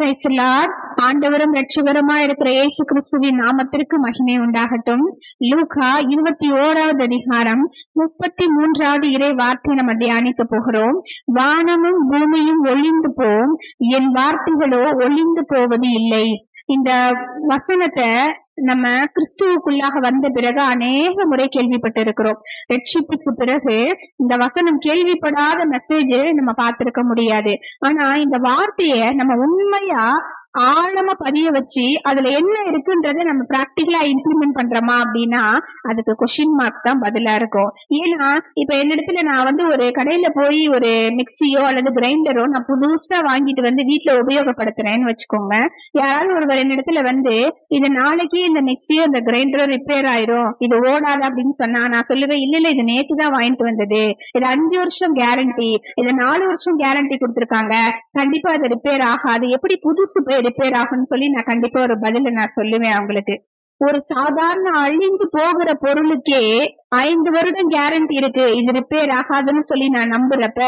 ஆண்டவரும் ரட்சகருமா இருக்கிற இயேசு கிறிஸ்துவின் நாமத்திற்கு மகிமை உண்டாகட்டும். லூகா இருபத்தி ஓராவது அதிகாரம் முப்பத்தி மூன்றாவது இறை வார்த்தை நம்ம தியானிக்க போகிறோம். வானமும் பூமியும் ஒளிந்து போம். என் வார்த்தைகளோ ஒளிந்து போவது இல்லை. இந்த வசனத்தை நம்ம கிறிஸ்துவுக்குள்ளாக வந்த பிறகு அநேக முறை கேள்விப்பட்டிருக்கிறோம். ரட்சிப்புக்கு பிறகு இந்த வசனம் கேள்விப்படாத மெசேஜ் நம்ம பார்த்திருக்க முடியாது. ஆனா இந்த வார்த்தைய நம்ம உண்மையா ஆழமா பதிய வச்சு அதுல என்ன இருக்குன்றதை நம்ம பிராக்டிகலா இம்ப்ளிமெண்ட் பண்றோமா அப்படின்னா அதுக்கு கொஸ்டின் மார்க் தான் பதிலா இருக்கும். ஏன்னா இப்ப என்னிடத்துல நான் வந்து ஒரு கடையில போய் ஒரு மிக்சியோ அல்லது கிரைண்டரோ நான் புதுசா வாங்கிட்டு வந்து வீட்டுல உபயோகப்படுத்துறேன்னு வச்சுக்கோங்க. யாராவது ஒருவர் என்னிடத்துல வந்து இது நாளைக்கு இந்த மிக்சியோ இந்த கிரைண்டரோ ரிப்பேர் ஆயிரும். இது ஓடாது அப்படின்னு சொன்னா நான் சொல்லுவேன் இல்ல இல்ல இது நேத்து தான் வாங்கிட்டு வந்தது. இது அஞ்சு வருஷம் கேரண்டி இது நாலு வருஷம் கேரண்டி கொடுத்துருக்காங்க. கண்டிப்பா அது ரிப்பேர் ஆகாது. எப்படி புதுசு போயிடு ரிப்பேர் ஆகும்னு சொல்லி நான் கண்டிப்பா ஒரு பதில நான் சொல்லுவேன் அவங்களுக்கு. ஒரு சாதாரண அழிந்து போகிற பொருளுக்கே ஐந்து வருடம் கேரண்டி இருக்கு. இது ரிப்பேர் ஆகாதுன்னு சொல்லி நான் நம்புறப்ப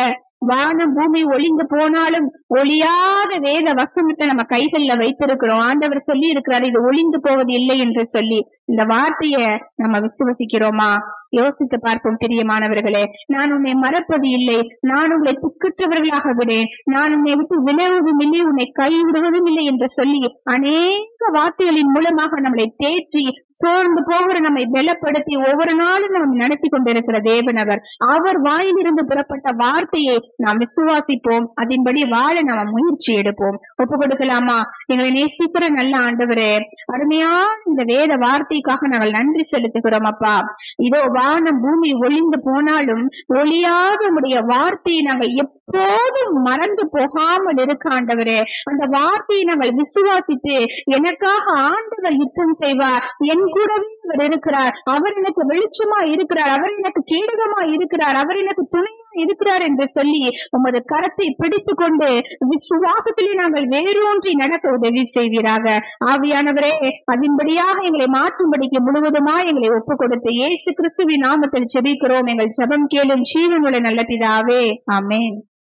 வானம் பூமி ஒளிந்து போனாலும் ஒளியாத வேத வசனத்தை நம்ம கைகள்ல வைத்திருக்கிறோம். ஆண்டவர் சொல்லி இருக்கிறார் இது ஒளிந்து போவது இல்லை என்று சொல்லி. இந்த வார்த்தைய நம்ம விசுவசிக்கிறோமா? யோசித்து பார்ப்போம் பிரியமானவர்களே நான் உன்னை மறப்பது இல்லை. நான் உங்களை துக்கற்றவர்களாக விடேன் நான் உன்னை விட்டு விலகுவதும் இல்லை. உன்னை கைவிடுவதும் இல்லை என்று சொல்லி அநேக வார்த்தைகளின் மூலமாக நம்மளை தேற்றி சோர்ந்து போகிற நம்மை பலப்படுத்தி ஒவ்வொரு நாளும் நாம் நடத்தி கொண்டிருக்கிற தேவனவர் அவர். வாயிலிருந்து புறப்பட்ட வார்த்தையை நாம் விசுவாசிப்போம். அதன்படி வாழ நாம் முயற்சி எடுப்போம். ஒப்பு கொடுக்கலாமா எங்களை நேசிக்கிற நல்ல ஆண்டவரே அருமையா இந்த வேத வார்த்தைக்காக நாங்கள் நன்றி செலுத்துகிறோம் அப்பா. இதோ வானம் பூமி ஒளிந்து போனாலும் ஒளியாக உடைய வார்த்தையை நாங்கள் எப்போதும் மறந்து போகாமல் இருக்க ஆண்டவரே அந்த வார்த்தையை நாங்கள் விசுவாசித்து எனக்காக ஆண்டவர் யுத்தம் செய்வார். என் கூடவே அவர் இருக்கிறார். அவர் எனக்கு வெளிச்சமா இருக்கிறார். அவர் எனக்கு கேடகமா இருக்கிறார். அவர் எனக்கு துணையா இருக்கிறார் என்று சொல்லி உமது கரத்தை பிடித்து கொண்டு விசுவாசத்திலே நாங்கள் வேரூன்றி நடக்க உதவி செய்வீராக. ஆவியானவரே அதன்படியாக எங்களை மாற்றும்படிக்கு முழுவதுமா எங்களை ஒப்பு கொடுத்து இயேசு கிறிஸ்துவின் நாமத்தில் செபிக்கிறோம் எங்கள் ஜபம் கேளும் ஜீவனுள்ள நல்ல பிதாவே. ஆமேன்.